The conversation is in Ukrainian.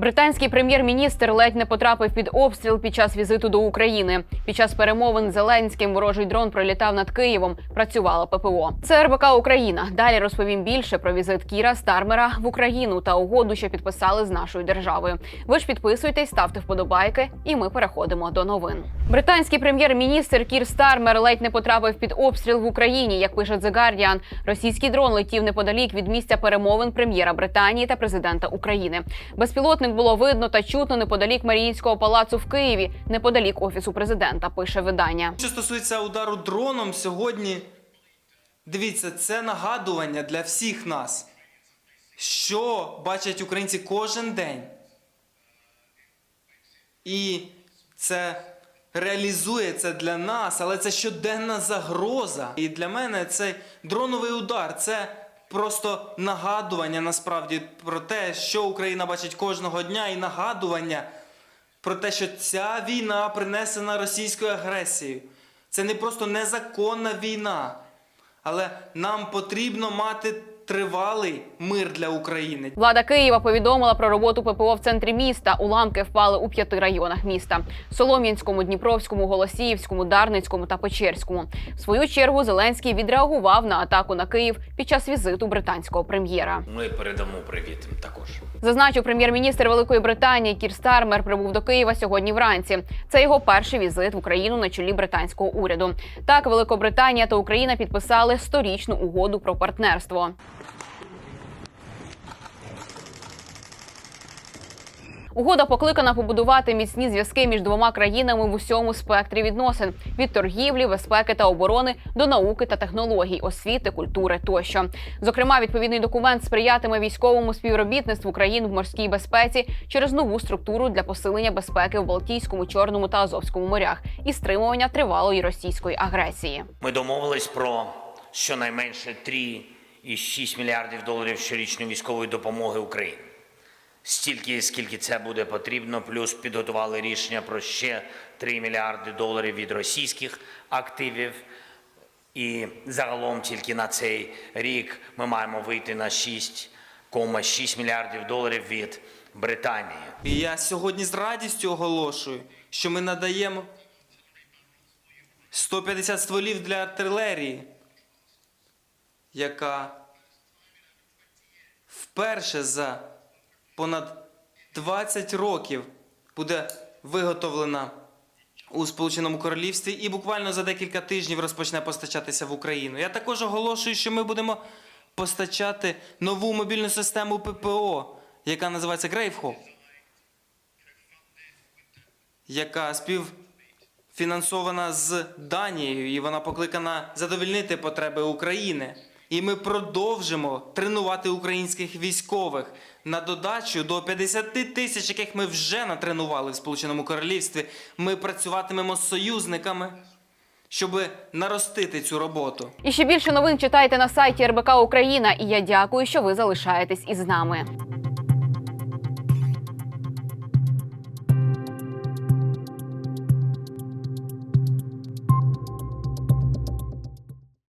Британський прем'єр-міністр ледь не потрапив під обстріл під час візиту до України. Під час перемовин з Зеленським ворожий дрон пролітав над Києвом. Працювала ППО. Це РБК Україна. Далі розповім більше про візит Кіра Стармера в Україну та угоду, що підписали з нашою державою. Ви ж підписуйтесь, ставте вподобайки, і ми переходимо до новин. Британський прем'єр-міністр Кір Стармер ледь не потрапив під обстріл в Україні. Як пише The Guardian, російський дрон летів неподалік від місця перемовин прем'єра Британії та президента України. Безпілотник було видно та чутно неподалік Маріїнського палацу в Києві, неподалік офісу президента. Пише видання. Що стосується удару дроном сьогодні, дивіться, це нагадування для всіх нас, що бачать українці кожен день. І це реалізує це для нас, але це щоденна загроза. І для мене цей дроновий удар це просто нагадування насправді про те, що Україна бачить кожного дня, і нагадування про те, що ця війна принесена російською агресією. Це не просто незаконна війна, але нам потрібно мати тривалий мир для України. Влада Києва повідомила про роботу ППО в центрі міста. Уламки впали у п'яти районах міста: Солом'янському, Дніпровському, Голосіївському, Дарницькому та Печерському. В свою чергу Зеленський відреагував на атаку на Київ під час візиту британського прем'єра. Ми передамо привіт також. Зазначив прем'єр-міністр Великої Британії Кір Стармер прибув до Києва сьогодні вранці. Це його перший візит в Україну на чолі британського уряду. Так, Великобританія та Україна підписали сторічну угоду про партнерство. Угода покликана побудувати міцні зв'язки між двома країнами в усьому спектрі відносин від торгівлі, безпеки та оборони до науки та технологій, освіти, культури тощо. Зокрема, відповідний документ сприятиме військовому співробітництву країн в морській безпеці через нову структуру для посилення безпеки в Балтійському, Чорному та Азовському морях і стримування тривалої російської агресії. Ми домовились про щонайменше 3,6 мільярдів доларів щорічної військової допомоги Україні. Стільки, скільки це буде потрібно, плюс підготували рішення про ще 3 мільярди доларів від російських активів. І загалом тільки на цей рік ми маємо вийти на 6,6 мільярдів доларів від Британії. І я сьогодні з радістю оголошую, що ми надаємо 150 стволів для артилерії, яка вперше за понад 20 років буде виготовлена у Сполученому Королівстві і буквально за декілька тижнів розпочне постачатися в Україну. Я також оголошую, що ми будемо постачати нову мобільну систему ППО, яка називається Грейвхоп яка співфінансована з Данією, і вона покликана задовільнити потреби України. І ми продовжимо тренувати українських військових на додачу до 50 тисяч, яких ми вже натренували в Сполученому Королівстві. Ми працюватимемо з союзниками, щоб наростити цю роботу. І ще більше новин читайте на сайті РБК Україна. І я дякую, що ви залишаєтесь із нами.